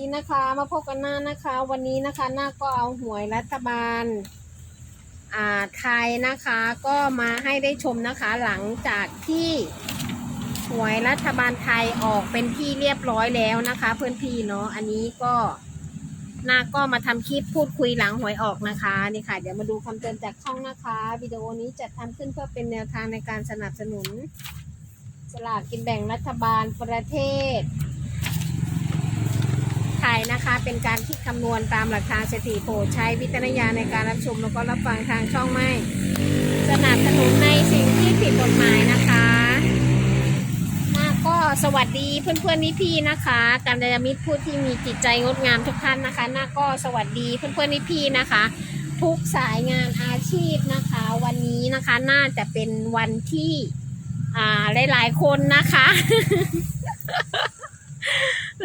ดีนะคะมาพบกันหน้านะคะ วันนี้นะคะหน้าก็เอาหวยรัฐบาลอ่าไทยนะคะก็มาให้ได้ชมนะคะ หลังจากที่หวยรัฐบาลไทยออกเป็นที่เรียบร้อยแล้วนะคะ เพื่อนพี่เนาะอันนี้ก็หน้าก็มาทำคลิปพูดคุยหลังหวยออกนะคะนี่ค่ะ เดี๋ยวมาดูคำเตือนจากช่องนะคะวิดีโอนี้จัดทำขึ้นเพื่อเป็นแนวทางในการสนับสนุนสลากกินแบ่งรัฐบาลประเทศ นะคะ เป็นการคิดคำนวณตามหลักฐานสถิติโปรดใช้วิจารณญาณในการรับชมแล้วก็รับฟังทางช่องไม่สนับสนุนในสิ่งที่ผิดกฎหมายนะคะมาก็สวัสดีเพื่อนๆพี่นะคะการยามิตรผู้ที่มีจิตใจงดงามทุกท่านนะคะน้าก็สวัสดีเพื่อนๆพี่นะคะ ทุกสายงานอาชีพนะคะ วันนี้นะคะน่าจะเป็นวันที่อ่าหลายๆคนนะคะ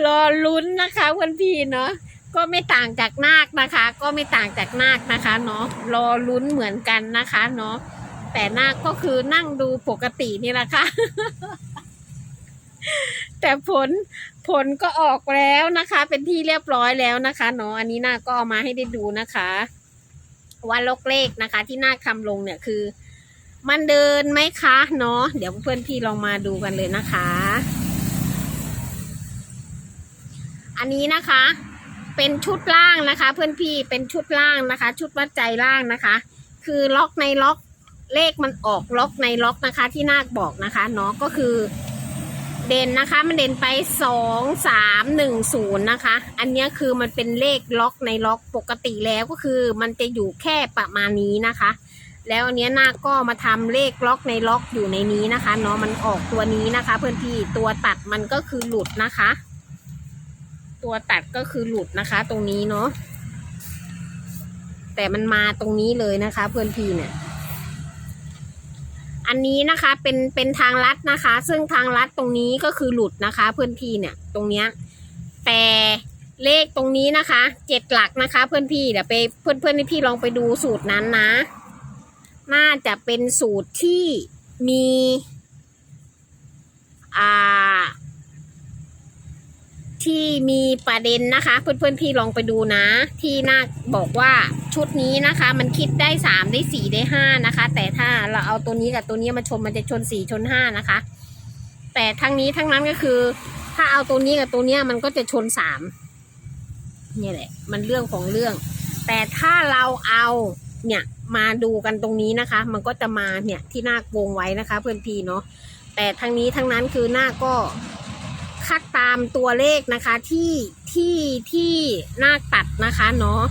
รอลุ้นนะคะเพื่อนพี่เนาะก็ไม่ต่างจากนาคนะคะ ก็ไม่ต่างจากนาคนะคะเนาะรอลุ้นเหมือนกันนะคะเนาะแต่นาคก็คือนั่งดูปกตินี่แหละค่ะ แต่ผลผลก็ออกแล้วนะคะ เป็นที่เรียบร้อยแล้วนะคะเนาะอันนี้นาคก็เอามาให้ได้ดูนะคะว่าลกเลขนะคะ ที่นาคทำลงเนี่ยคือ มันเดินไหมคะเนาะเดี๋ยวเพื่อนพี่ลองมาดูกันเลยนะคะ อันนี้นะคะ เป็นชุดล่างนะคะ เพื่อนพี่เป็นชุดล่างนะคะ ชุดวัดใจล่างนะคะ คือล็อกในล็อกเลขมันออกล็อกในล็อกนะคะ ที่นาคบอกนะคะเนาะก็คือเด่นนะคะมันเด่นไปสองสามหนึ่งศูนย์นะคะ อันเนี้ยคือมันเป็นเลขล็อกในล็อกปกติแล้วก็คือมันจะอยู่แค่ประมาณนี้นะคะ แล้วอันเนี้ยนาคก็มาทำเลขล็อกในล็อกอยู่ในนี้นะคะเนาะมันออกตัวนี้นะคะ เพื่อนพี่ตัวตัดมันก็คือหลุดนะคะ ตัวตัดก็คือหลุดนะคะ ตรงนี้เนาะแต่มันมาตรงนี้เลยนะคะ เพื่อนพี่เนี่ย อันนี้นะคะเป็นเป็นทางลัดนะคะ ซึ่งทางลัดตรงนี้ก็คือหลุดนะคะ เพื่อนพี่เนี่ย ตรงเนี้ย แต่เลขตรงนี้นะคะเจ็ดหลักนะคะ เพื่อนพี่เดี๋ยวไปเพื่อนเพื่อนพี่ลองไปดูสูตรนั้นนะ น่าจะเป็นสูตรที่มี อ่า ที่มีประเด็นนะคะ เพื่อนๆพี่ลองไปดูนะ ที่นาบอกว่าชุดนี้นะคะ มันคิดได้สามได้สี่ได้ห้านะคะ แต่ถ้าเราเอาตัวนี้กับตัวนี้มาชนมันจะชนสี่ชนห้านะคะ แต่ทั้งนี้ทั้งนั้นก็คือ ถ้าเอาตัวนี้กับตัวนี้มันก็จะชนสามเนี่ยแหละ มันเรื่องของเรื่อง แต่ถ้าเราเอาเนี่ยมาดูกันตรงนี้นะคะ มันก็จะมาเนี่ยที่นาควงไว้นะคะ เพื่อนพี่เนาะแต่ทั้งนี้ทั้งนั้นคือหน้าก็ คก็คัดตามตัวเลขนะคะที่ที่ที่หน้าตัดนะคะเนาะ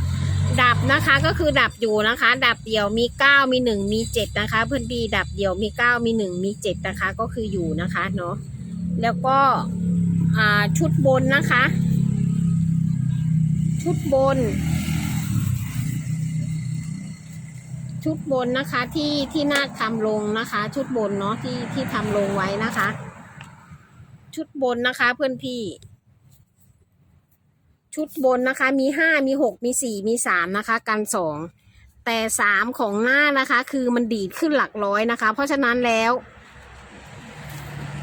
ดับนะคะก็คือดับอยู่นะคะ ดับเดี่ยวมีเก้ามีหนึ่งมีเจ็ดนะคะ เพื่อนปีดับเดี่ยวมีเก้ามีหนึ่งมีเจ็ดนะคะ ก็คืออยู่นะคะเนาะแล้วก็ชุดบนนะคะ ชุดบน ชุดบนนะคะที่ที่นาคทำลงนะคะ ชุดบนเนาะที่ที่ทำลงไว้นะคะ ชุดบนนะคะเพื่อนพี่ ชุดบนนะคะ มีห้ามีหกมีสี่มีสามนะคะ กันสองแต่สามของหน้านะคะ คือมันดีดขึ้นหลักร้อยนะคะ เพราะฉะนั้นแล้ว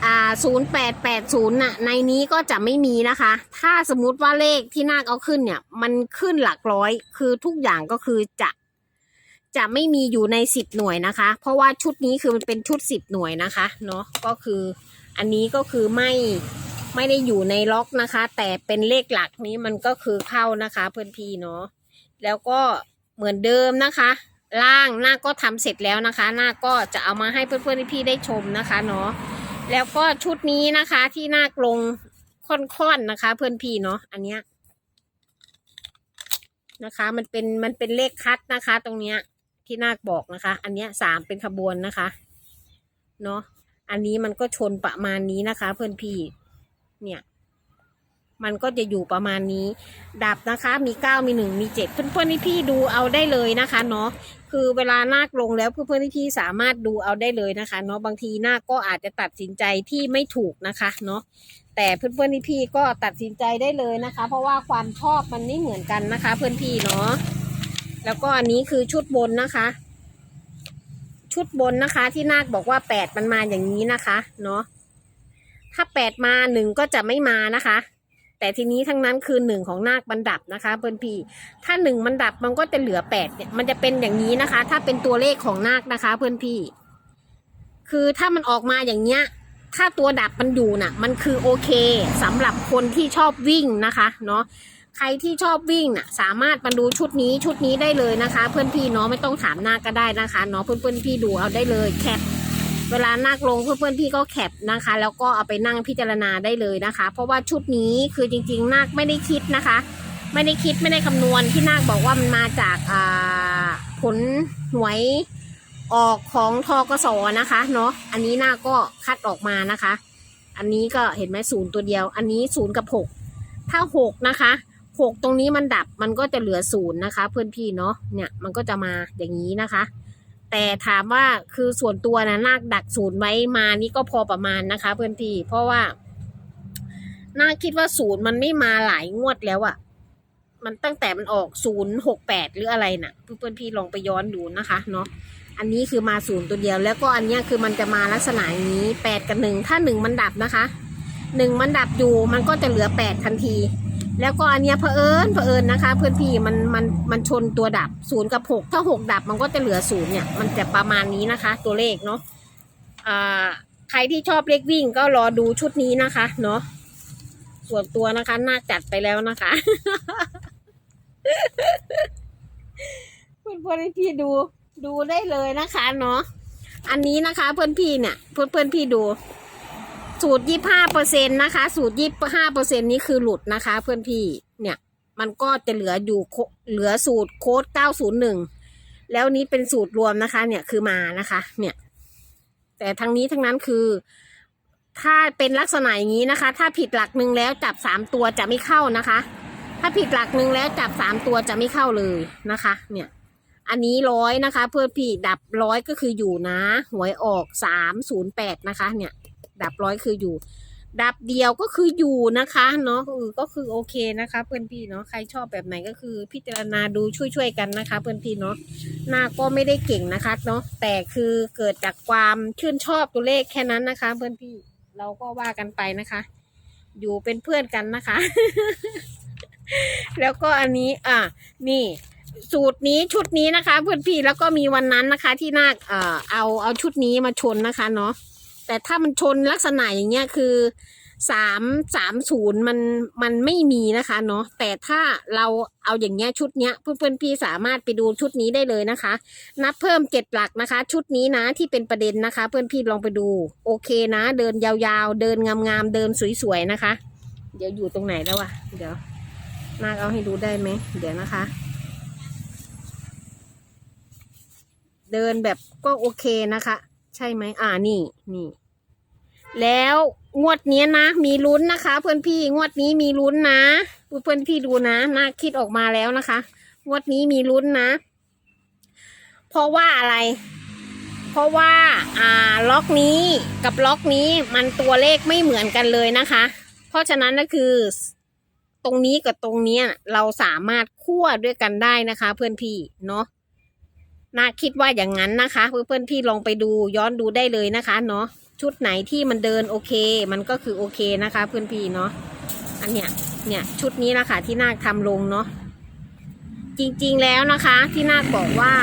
อ่าศูนย์แปดแปดศูนย์น่ะ ในนี้ก็จะไม่มีนะคะ ถ้าสมมุติว่าเลขที่นาคเอาขึ้นเนี่ย มันขึ้นหลักร้อย คือทุกอย่างก็คือจะจะไม่มีอยู่ในสิบหน่วยนะคะ เพราะว่าชุดนี้คือมันเป็นชุดสิบหน่วยนะคะ เนาะก็คือ อันนี้ก็คือไม่ไม่ได้อยู่ในล็อกนะคะ แต่เป็นเลขหลักนี้มันก็คือเข้านะคะเพื่อนพี่เนาะแล้วก็เหมือนเดิมนะคะ ล่างหน้าก็ทำเสร็จแล้วนะคะ หน้าก็จะเอามาให้เพื่อนๆพี่ได้ชมนะคะเนาะแล้วก็ชุดนี้นะคะที่หน้ากลงค่อนๆนะคะ เพื่อนพี่เนาะอันเนี้ยนะคะ มันเป็นมันเป็นเลขคัดนะคะ ตรงเนี้ยที่นาคบอกนะคะ อันเนี้ยสามเป็นขบวนนะคะ เนาะ อันนี้มันก็ชนประมาณนี้นะคะ เพื่อนพี่ เนี่ย มันก็จะอยู่ประมาณนี้ ดับนะคะ มีเก้ามีหนึ่งมีเจ็ดเพื่อนเพื่อนๆพี่ดูเอาได้เลยนะคะเนาะ คือเวลานาคลงแล้วเพื่อนเพื่อนๆพี่สามารถดูเอาได้เลยนะคะเนาะ บางทีนาคก็อาจจะตัดสินใจที่ไม่ถูกนะคะเนาะแต่เพื่อนเพื่อนๆพี่ก็ตัดสินใจได้เลยนะคะ เพราะว่าความชอบมันไม่เหมือนกันนะคะ เพื่อนพี่เนาะแล้วก็อันนี้คือชุดบนนะคะ ชุดบนนะคะ ที่นาคบอกว่าแปดมันมาอย่างนี้นะคะเนาะถ้าแปดมาหนึ่งก็จะไม่มานะคะ แต่ทีนี้ทั้งนั้นคือหนึ่งของนาคมันดับนะคะ เพื่อนพี่ถ้าหนึ่งมันดับมันก็จะเหลือแปดเนี่ยมันจะเป็นอย่างนี้นะคะ ถ้าเป็นตัวเลขของนาคนะคะ เพื่อนพี่ คือถ้ามันออกมาอย่างเนี้ย ถ้าตัวดับมันอยู่น่ะ มันคือโอเคสำหรับคนที่ชอบวิ่งนะคะ เนาะ ใครที่ชอบวิ่งน่ะสามารถมาดูชุดนี้ชุดนี้ได้เลยนะคะ เพื่อนพี่เนาะไม่ต้องถามนาคก็ได้นะคะเนาะเพื่อนเพื่อนๆพี่ดูเอาได้เลยแคปเวลานาคลงเพื่อนเพื่อนๆพี่ก็แคปนะคะ แล้วก็เอาไปนั่งพิจารณาได้เลยนะคะ เพราะว่าชุดนี้คือจริง ๆ นาคไม่ได้คิดนะคะ ไม่ได้คิดไม่ได้คำนวณที่นาคบอกว่ามันมาจากผลหวยออกของทกสนะคะเนาะอันนี้นาคก็คัดออกมานะคะ อันนี้ก็เห็นไหมศูนย์ตัวเดียว อันนี้ศูนย์กับหกถ้าหกนะคะ หกตรงนี้มันดับมันก็จะเหลือศูนย์นะคะ เพื่อนพี่เนาะเนี่ยมันก็จะมาอย่างนี้นะคะ แต่ถามว่าคือส่วนตัวนะนาคดักศูนย์ไว้มานี่ก็พอประมาณนะคะ เพื่อนพี่ เพราะว่านาคคิดว่าศูนย์มันไม่มาหลายงวดแล้วอะมันตั้งแต่มันออกศูนย์หกแปดหรืออะไรนะ่ะเพื่อนพี่ลองไปย้อนดูนะคะเนาะอันนี้คือมาศูนย์ตัวเดียว แล้วก็อันนี้คือมันจะมาลักษณะอย่างนี้แปดกับหนึ่งถ้าหนึ่งมันดับนะคะหนึ่งมันดับอยู่มันก็จะเหลือแปดทันที แล้วก็อันเนี้ยเผอิญเผอิญนะคะ เพื่อนพี่มันมันมันชนตัวดับศูนย์กับหกถ้าหกดับมันก็จะเหลือศูนย์เนี่ยมันจะประมาณนี้นะคะ ตัวเลขเนาะอ่าใครที่ชอบเลขวิ่งก็รอดูชุดนี้นะคะเนาะส่วนตัวนะคะน่าจัดไปแล้วนะคะ เพื่อนเพื่อนพี่ดูดูได้เลยนะคะเนาะอันนี้นะคะเพื่อนพี่เนี่ย เพื่อนเพื่อนพี่ดู สูตรยี่ห้าเปอร์เซ็นต์นะคะ สูตรยี่ห้าเปอร์เซ็นต์นี้คือหลุดนะคะ เพื่อนพี่เนี่ยมันก็จะเหลืออยู่เหลือสูตรโค้ดเก้าศูนย์หนึ่งแล้วนี้เป็นสูตรรวมนะคะ เนี่ยคือมานะคะ เนี่ย แต่ทั้งนี้ทั้งนั้นคือ ถ้าเป็นลักษณะอย่างนี้นะคะ ถ้าผิดหลักหนึ่งแล้วจับสามตัวจะไม่เข้านะคะ ถ้าผิดหลักหนึ่งแล้วจับสามตัวจะไม่เข้าเลยนะคะ เนี่ยอันนี้ร้อยนะคะ เพื่อนพี่ดับร้อยก็คืออยู่นะ หวยออกสามศูนย์แปดนะคะ เนี่ย ดับร้อยคืออยู่ ดับเดียวก็คืออยู่นะคะเนาะก็คือโอเคนะคะ เพื่อนพี่เนาะใครชอบแบบไหนก็คือพิจารณาดูช่วยๆกันนะคะ เพื่อนพี่เนาะหน้าก็ไม่ได้เก่งนะคะเนาะแต่คือเกิดจากความชื่นชอบตัวเลขแค่นั้นนะคะ เพื่อนพี่เราก็ว่ากันไปนะคะ อยู่เป็นเพื่อนกันนะคะ แล้วก็อันนี้อะนี่สูตรนี้ชุดนี้นะคะ เพื่อนพี่แล้วก็มีวันนั้นนะคะ ที่นาคเอ่อเอาเอาชุดนี้มาชนนะคะเนาะ แต่ถ้ามันชนลักษณะอย่างเงี้ยคือสามสามศูนย์มันมันไม่มีนะคะเนาะแต่ถ้าเราเอาอย่างเงี้ยชุดเนี้ยเพื่อนเพื่อนๆพี่สามารถไปดูชุดนี้ได้เลยนะคะ นับเพิ่มเจ็ดหลักนะคะ ชุดนี้นะที่เป็นประเด็นนะคะ เพื่อนพี่ลองไปดู โอเคนะ เดินยาวๆ เดินงามๆเดินสวยๆนะคะ เดี๋ยวอยู่ตรงไหนแล้ววะเดี๋ยวนาเอาให้ดูได้ไหมเดี๋ยวนะคะ เดินแบบก็โอเคนะคะ ใช่ไหมอ่านี่นี่ แล้วงวดนี้นะมีลุ้นนะคะ เพื่อนพี่งวดนี้มีลุ้นนะเพื่อนพี่ดูนะน่าคิดออกมาแล้วนะคะ งวดนี้มีลุ้นนะ เพราะว่าอะไร เพราะว่า อ่า ล็อกนี้กับล็อกนี้มันตัวเลขไม่เหมือนกันเลยนะคะ เพราะฉะนั้นก็คือ ตรงนี้กับตรงนี้เราสามารถคั่วด้วยกันได้นะคะ เพื่อนพี่เนาะ น่าคิดว่าอย่างนั้นนะคะ เพื่อนๆพี่ลองไปดูย้อนดูได้เลยนะคะเนาะชุดไหนที่มันเดินโอเค มันก็คือโอเคนะคะ เพื่อนพี่เนาะอันเนี้ยเนี่ยชุดนี้นะคะที่นาคทำลงเนาะจริงๆแล้วนะคะ ที่นาคบอกว่า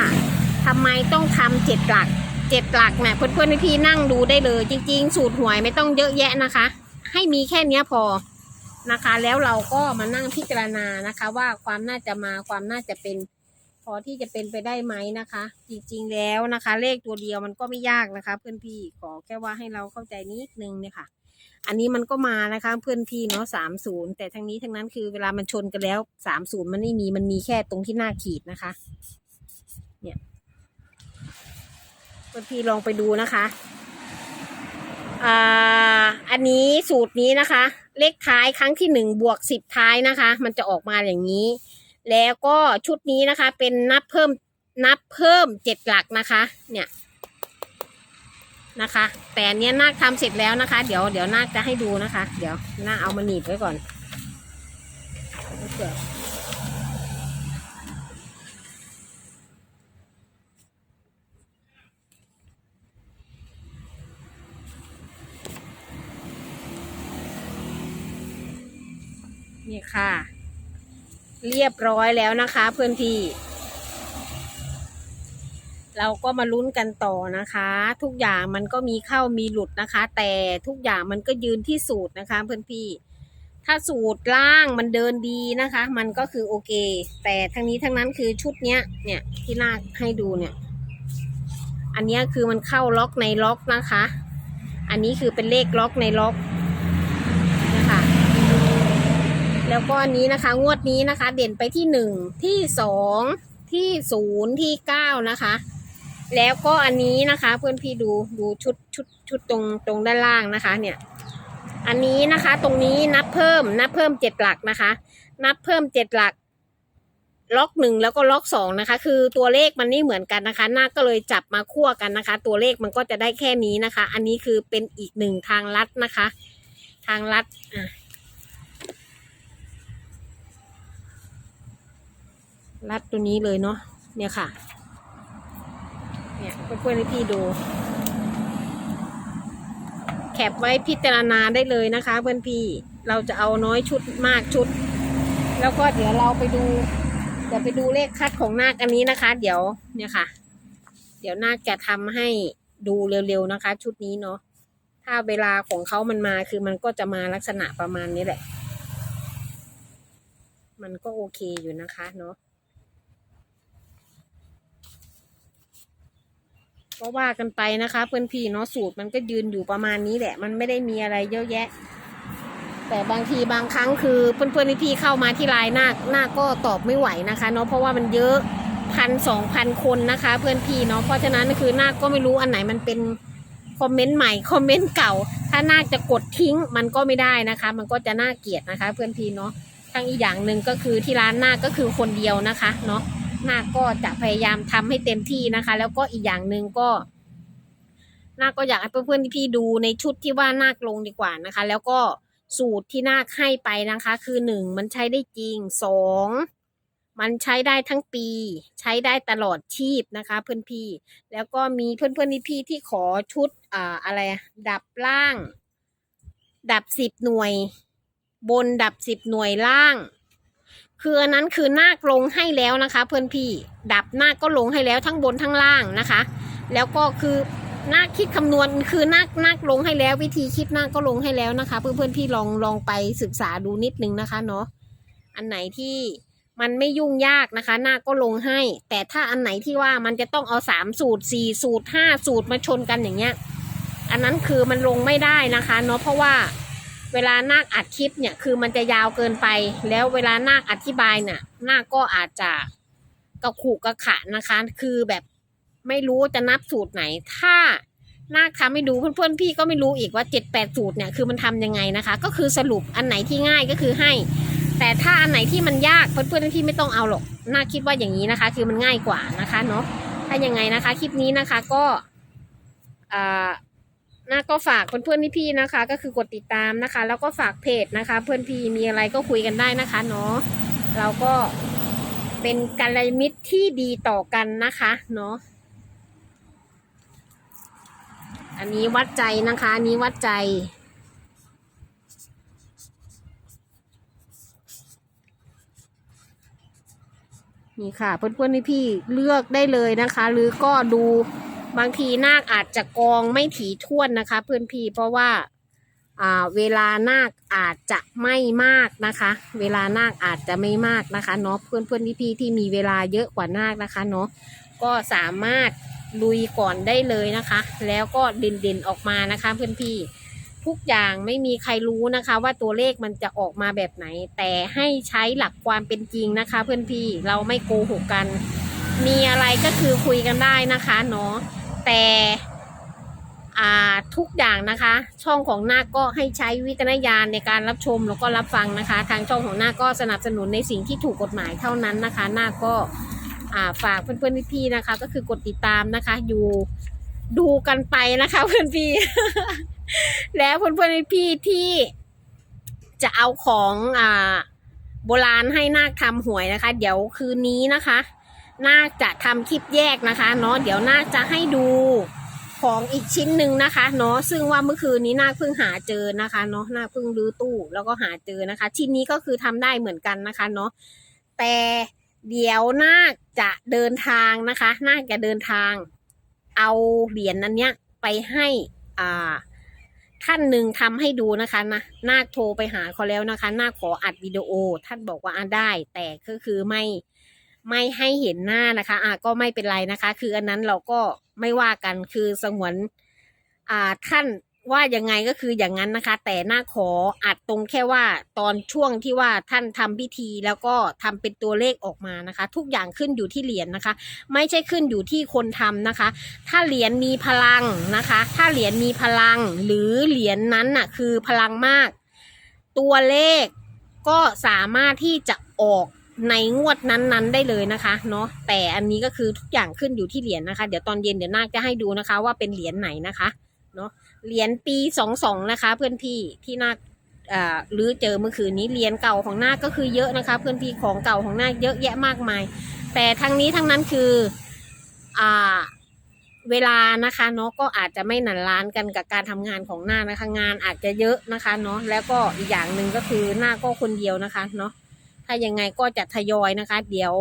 ทำไมต้องทำเจ็ดหลักเจ็ดหลักเนี่ยเพื่อนๆพี่นั่งดูได้เลย จริง ๆ สูตรหวยไม่ต้องเยอะแยะนะคะ ให้มีแค่เนี้ยพอนะคะ แล้วเราก็มานั่งพิจารณานะคะ ว่าความน่าจะมาความน่าจะเป็น พอที่จะเป็นไปได้ไหมนะคะ จริงๆแล้วนะคะ เลขตัวเดียวมันก็ไม่ยากนะคะ เพื่อนพี่ขอแค่ว่าให้เราเข้าใจนิดนึงเนี่ยค่ะ อันนี้มันก็มานะคะ เพื่อนพี่เนาะสามศูนย์แต่ทั้งนี้ทั้งนั้นคือเวลามันชนกันแล้วสามศูนย์มันไม่มีมันมีแค่ตรงที่หน้าขีดนะคะ เนี่ย เพื่อนพี่ลองไปดูนะคะอ่าอันนี้สูตรนี้นะคะ เลขท้ายครั้งที่หนึ่งบวกสิบท้ายนะคะ มันจะออกมาอย่างนี้ แล้วก็ชุดนี้นะคะ เป็นนับเพิ่มนับเพิ่มเจ็ดหลักนะคะ เนี่ยนะคะ แต่เนี้ยนาคทำเสร็จแล้วนะคะ เดี๋ยวเดี๋ยวนาคจะให้ดูนะคะ เดี๋ยวนาคเอามาหนีบไว้ก่อนนี่ค่ะ เรียบร้อยแล้วนะคะเพื่อนพี่ เราก็มาลุ้นกันต่อนะคะ ทุกอย่างมันก็มีเข้ามีหลุดนะคะ แต่ทุกอย่างมันก็ยืนที่สูตรนะคะเพื่อนพี่ ถ้าสูตรล่างมันเดินดีนะคะ มันก็คือโอเค แต่ทั้งนี้ทั้งนั้นคือชุดเนี้ยเนี่ยที่นาคให้ดูเนี่ย อันเนี้ยคือมันเข้าล็อกในล็อกนะคะ อันนี้คือเป็นเลขล็อกในล็อกนะคะ แล้วก็นนี้นะคะ งวดนี้นะคะ เด่นไปที่หนึ่งที่สองที่ศูนย์ที่เก้านะคะ แล้วก็อันนี้นะคะ เพื่อนพี่ดูดูชุดชุดชุดตรงตรงด้านล่างนะคะ เนี่ย อันนี้นะคะ ตรงนี้นับเพิ่ม นับเพิ่มเจ็ดหลักนะคะ นับเพิ่มเจ็ดหลัก ล็อกหนึ่งแล้วก็ล็อกสองนะคะ คือตัวเลขมันไม่เหมือนกันนะคะ หน้าก็เลยจับมาคั่วกันนะคะ ตัวเลขมันก็จะได้แค่นี้นะคะ อันนี้คือเป็นอีกหนึ่งทางลัดนะคะ ทางลัดอะ ลัดตัวนี้เลยเนาะเนี่ยค่ะ เนี่ยเพื่อนๆให้พี่ดู แคปไว้พิจารณาได้เลยนะคะ เพื่อนพี่เราจะเอาน้อยชุดมากชุด แล้วก็เดี๋ยวเราไปดูเดี๋ยวไปดูเลขคัดของนาคอันนี้นะคะ เดี๋ยวเนี่ยค่ะ เดี๋ยวนาคจะทำให้ดูเร็วๆนะคะ ชุดนี้เนาะถ้าเวลาของเขามันมาคือมันก็จะมาลักษณะประมาณนี้แหละ มันก็โอเคอยู่นะคะเนาะ ก็ว่ากันไปนะคะ เพื่อนพี่เนาะสูตรมันก็ยืนอยู่ประมาณนี้แหละ มันไม่ได้มีอะไรเยอะแยะ แต่บางทีบางครั้งคือเพื่อนๆพี่เข้ามาที่ไลน์หน้าหน้าก็ตอบไม่ไหวนะคะเนาะเพราะว่ามันเยอะพันสองพันคนนะคะ เพื่อนพี่เนาะเพราะฉะนั้นคือหน้าก็ไม่รู้อันไหนมันเป็นคอมเมนต์ใหม่คอมเมนต์เก่า ถ้าหน้าจะกดทิ้งมันก็ไม่ได้นะคะ มันก็จะน่าเกลียดนะคะ เพื่อนพี่เนาะทั้งอีกอย่างหนึ่งก็คือที่ร้านหน้าก็คือคนเดียวนะคะเนาะ หน้าก็จะพยายามทำให้เต็มที่นะคะ แล้วก็อีกอย่างหนึ่งก็นาคก็อยากให้เพื่อนๆพี่ดูในชุดที่ว่านาคลงดีกว่านะคะ แล้วก็สูตรที่นาคให้ไปนะคะ คือหนึ่งมันใช้ได้จริงสองมันใช้ได้ทั้งปี ใช้ได้ตลอดชีพนะคะ เพื่อนพี่ แล้วก็มีเพื่อนๆพี่ที่ขอชุดอ่าอะไรดับล่าง ดับสิบหน่วย บนดับสิบหน่วยล่าง คืออันนั้นคือนาคลงให้แล้วนะคะ เพื่อนพี่ดับนาคก็ลงให้แล้วทั้งบนทั้งล่างนะคะ แล้วก็คือนาคคิดคำนวณคือนาคนาคลงให้แล้ว วิธีคิดนาคก็ลงให้แล้วนะคะ เพื่อนๆพี่ลองลองไปศึกษาดูนิดนึงนะคะเนาะอันไหนที่มันไม่ยุ่งยากนะคะนาคก็ลงให้ แต่ถ้าอันไหนที่ว่ามันจะต้องเอาสามสูตรสี่สูตรห้าสูตรมาชนกันอย่างเงี้ย อันนั้นคือมันลงไม่ได้นะคะ เนาะเพราะว่า เวลานาคอัดคลิปเนี่ยคือมันจะยาวเกินไป แล้วเวลานาคอธิบายเนี่ยนาคก็อาจจะกระขู่กระขะนะคะ คือแบบไม่รู้จะนับสูตรไหน ถ้านาคทำให้ดูเพื่อนๆพี่ก็ไม่รู้อีกว่าเจ็ดแปดสูตรเนี่ยคือมันทำยังไงนะคะ ก็คือสรุปอันไหนที่ง่ายก็คือให้ แต่ถ้าอันไหนที่มันยากเพื่อนๆพี่ไม่ต้องเอาหรอกนาคคิดว่าอย่างนี้นะคะ คือมันง่ายกว่านะคะเนาะถ้ายังไงนะคะ คลิปนี้นะคะก็อ่า นาก็ฝากเพื่อนๆพี่ๆนะคะ ก็คือกดติดตามนะคะ แล้วก็ฝากเพจนะคะ เพื่อนพี่มีอะไรก็คุยกันได้นะคะเนาะเราก็เป็นกัลยาณมิตรที่ดีต่อกันนะคะเนาะอันนี้วัดใจนะคะอันนี้วัดใจ นี่ค่ะ เพื่อนๆพี่ๆเลือกได้เลยนะคะ หรือก็ดู บางทีนาคอาจจะกองไม่ถี่ถ้วนนะคะ เพื่อนพี่เพราะว่าเวลานาคอาจจะไม่มากนะคะ เวลานาคอาจจะไม่มากนะคะเนาะเพื่อนเพื่อนๆพี่ที่มีเวลาเยอะกว่านาคนะคะเนาะก็สามารถลุยก่อนได้เลยนะคะ แล้วก็เด่นๆออกมานะคะ เพื่อนพี่ทุกอย่างไม่มีใครรู้นะคะ ว่าตัวเลขมันจะออกมาแบบไหน แต่ให้ใช้หลักความเป็นจริงนะคะ เพื่อนพี่เราไม่โกหกกัน มีอะไรก็คือคุยกันได้นะคะเนาะ แต่ทุกอย่างนะคะ ช่องของนาคก็ให้ใช้วิจารณญาณในการรับชมแล้วก็รับฟังนะคะ ทางช่องของนาคก็สนับสนุนในสิ่งที่ถูกกฎหมายเท่านั้นนะคะนาคก็ฝากเพื่อนๆพี่ๆนะคะ ก็คือกดติดตามนะคะ อยู่ดูกันไปนะคะ เพื่อนพี่ แล้วเพื่อนๆพี่ที่จะเอาของอ่าโบราณให้นาคทำหวยนะคะ เดี๋ยวคืนนี้นะคะ น่าจะทำคลิปแยกนะคะเนาะเดี๋ยวน่าจะให้ดูของอีกชิ้นหนึ่งนะคะเนาะซึ่งว่าเมื่อคืนนี้นาคเพิ่งหาเจอนะคะเนาะนาคเพิ่งรื้อตู้แล้วก็หาเจอนะคะ ชิ้นนี้ก็คือทำได้เหมือนกันนะคะเนาะแต่เดี๋ยวนาคจะเดินทางนะคะนาคจะเดินทาง เอาเหรียญนั้นเนี้ยไปให้อ่าท่านหนึ่งทำให้ดูนะคะนะนาคโทรไปหาเขาแล้วนะคะนาคขออัดวิดีโอท่านบอกว่าอะได้ แต่ก็คือไม่ ไม่ให้เห็นหน้านะคะอะก็ไม่เป็นไรนะคะ คืออันนั้นเราก็ไม่ว่ากันคือสงวนอ่าท่านว่ายังไงก็คืออย่างนั้นนะคะ แต่หน้าขออัดตรงแค่ว่าตอนช่วงที่ว่าท่านทำพิธีแล้วก็ทำเป็นตัวเลขออกมานะคะ ทุกอย่างขึ้นอยู่ที่เหรียญนะคะ ไม่ใช่ขึ้นอยู่ที่คนทำนะคะ ถ้าเหรียญมีพลังนะคะ ถ้าเหรียญมีพลังหรือเหรียญนั้นน่ะคือพลังมาก ตัวเลขก็สามารถที่จะออก ในงวดนั้นๆได้เลยนะคะเนาะแต่อันนี้ก็คือทุกอย่างขึ้นอยู่ที่เหรียญนะคะ เดี๋ยวตอนเย็นเดี๋ยวนาคจะให้ดูนะคะ ว่าเป็นเหรียญไหนนะคะเนาะเหรียญปีสองสองนะคะ เพื่อนพี่ที่นาคอ่าหรือเจอเมื่อคืนนี้เหรียญเก่าของนาคก็คือเยอะนะคะ เพื่อนพี่ของเก่าของนาคเยอะแยะมากมาย แต่ทั้งนี้ทั้งนั้นคืออ่าเวลานะคะเนาะก็อาจจะไม่หนันล้านกันกับการทำงานของหน้านะคะ งานอาจจะเยอะนะคะเนาะแล้วก็อีกอย่างหนึ่งก็คือหน้าก็คนเดียวนะคะเนาะ ถ้ายังไงก็จะทยอยนะคะ เดี๋ยว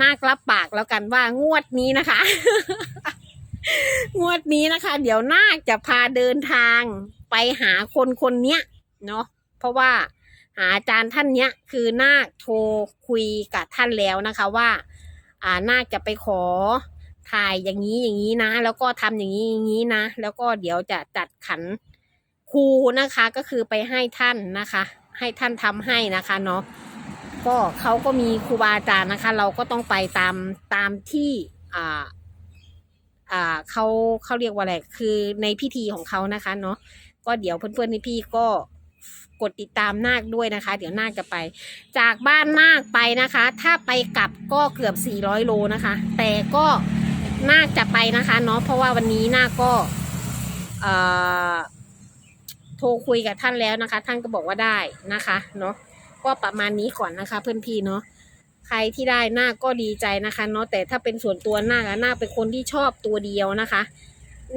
นาครับปากแล้วกันว่างวดนี้นะคะ งวดนี้นะคะ เดี๋ยวนาคจะพาเดินทางไปหาคนคนเนี้ยเนาะเพราะว่าหาอาจารย์ท่านเนี้ยคือนาคโทรคุยกับท่านแล้วนะคะว่า อ่านาคจะไปขอถ่ายอย่างนี้อย่างนี้นะ แล้วก็ทำอย่างนี้อย่างนี้นะ แล้วก็เดี๋ยวจะจัดขันครูนะคะ ก็คือไปให้ท่านนะคะ ให้ท่านทำให้นะคะเนาะ ก็เขาก็มีครูบาอาจารย์นะคะ เราก็ต้องไปตามตามที่อ่าอ่าเขาเขาเรียกว่าอะไรคือในพิธีของเขานะคะ เนาะก็เดี๋ยวเพื่อนๆพี่ๆก็กดติดตามนาคด้วยนะคะ เดี๋ยวนาคจะไป จากบ้านนาคไปนะคะ ถ้าไปกลับก็เกือบ 400 โลนะคะ แต่ก็นาคจะไปนะคะเนาะเพราะว่าวันนี้นาคก็โทรคุยกับท่านแล้วนะคะ ท่านก็บอกว่าได้นะคะ เนาะ ก็ประมาณนี้ก่อนนะคะ เพื่อนพี่เนาะใครที่ได้นาก็ดีใจนะคะ เนาะแต่ถ้าเป็นส่วนตัวนาคอะนาเป็นคนที่ชอบตัวเดียวนะคะ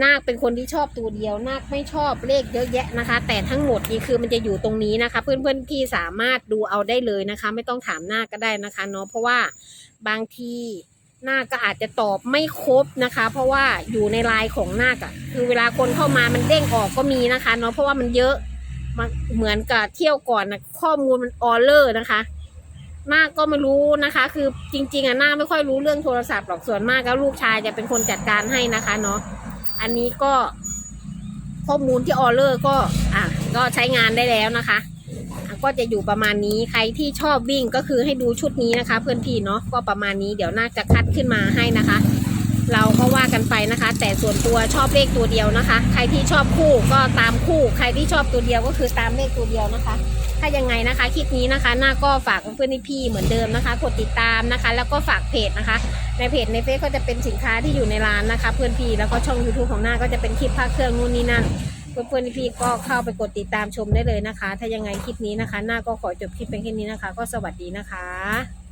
นาคเป็นคนที่ชอบตัวเดียว นาคไม่ชอบเลขเยอะแยะนะคะ แต่ทั้งหมดนี่คือมันจะอยู่ตรงนี้นะคะ เพื่อนๆพี่สามารถดูเอาได้เลยนะคะ ไม่ต้องถามนาคก็ได้นะคะเนาะเพราะว่าบางทีนาคก็อาจจะตอบไม่ครบนะคะ เพราะว่าอยู่ในไลน์ของนาคอะคือเวลาคนเข้ามามันเด้งออกก็มีนะคะเนาะเพราะว่ามันเยอะ เหมือนกับเที่ยวก่อนนะข้อมูลมันออเลอร์นะคะน้าก็ไม่รู้นะคะ คือจริง ๆอะนาไม่ค่อยรู้เรื่องโทรศัพท์หรอกส่วนมากแล้วลูกชายจะเป็นคนจัดการให้นะคะเนาะอันนี้ก็ข้อมูลที่ออเลอร์ก็อะก็ใช้งานได้แล้วนะคะอะก็จะอยู่ประมาณนี้ใครที่ชอบวิ่งก็คือให้ดูชุดนี้นะคะ เพื่อนพี่เนาะก็ประมาณนี้เดี๋ยวน่าจะคัดขึ้นมาให้นะคะ เราก็ว่ากันไปนะคะ แต่ส่วนตัวชอบเลขตัวเดียวนะคะ ใครที่ชอบคู่ก็ตามคู่ ใครที่ชอบตัวเดียวก็คือตามเลขตัวเดียวนะคะ ถ้ายังไงนะคะคลิปนี้นะคะหน้าก็ฝากเพื่อนๆพี่เหมือนเดิมนะคะกดติดตามนะคะ แล้วก็ฝากเพจนะคะ ในเพจในเฟซก็จะเป็นสินค้าที่อยู่ในร้านนะคะ เพื่อนพี่แล้วก็ช่อง YouTube ของหน้าก็จะเป็นคลิปภาคเครื่องนู่นนี่นั่นเพื่อนๆพี่ก็เข้าไปกดติดตามชมได้เลยนะคะ ถ้ายังไงคลิปนี้นะคะ หน้าก็ขอจบคลิปเป็นแค่นี้นะคะ ก็สวัสดีนะคะ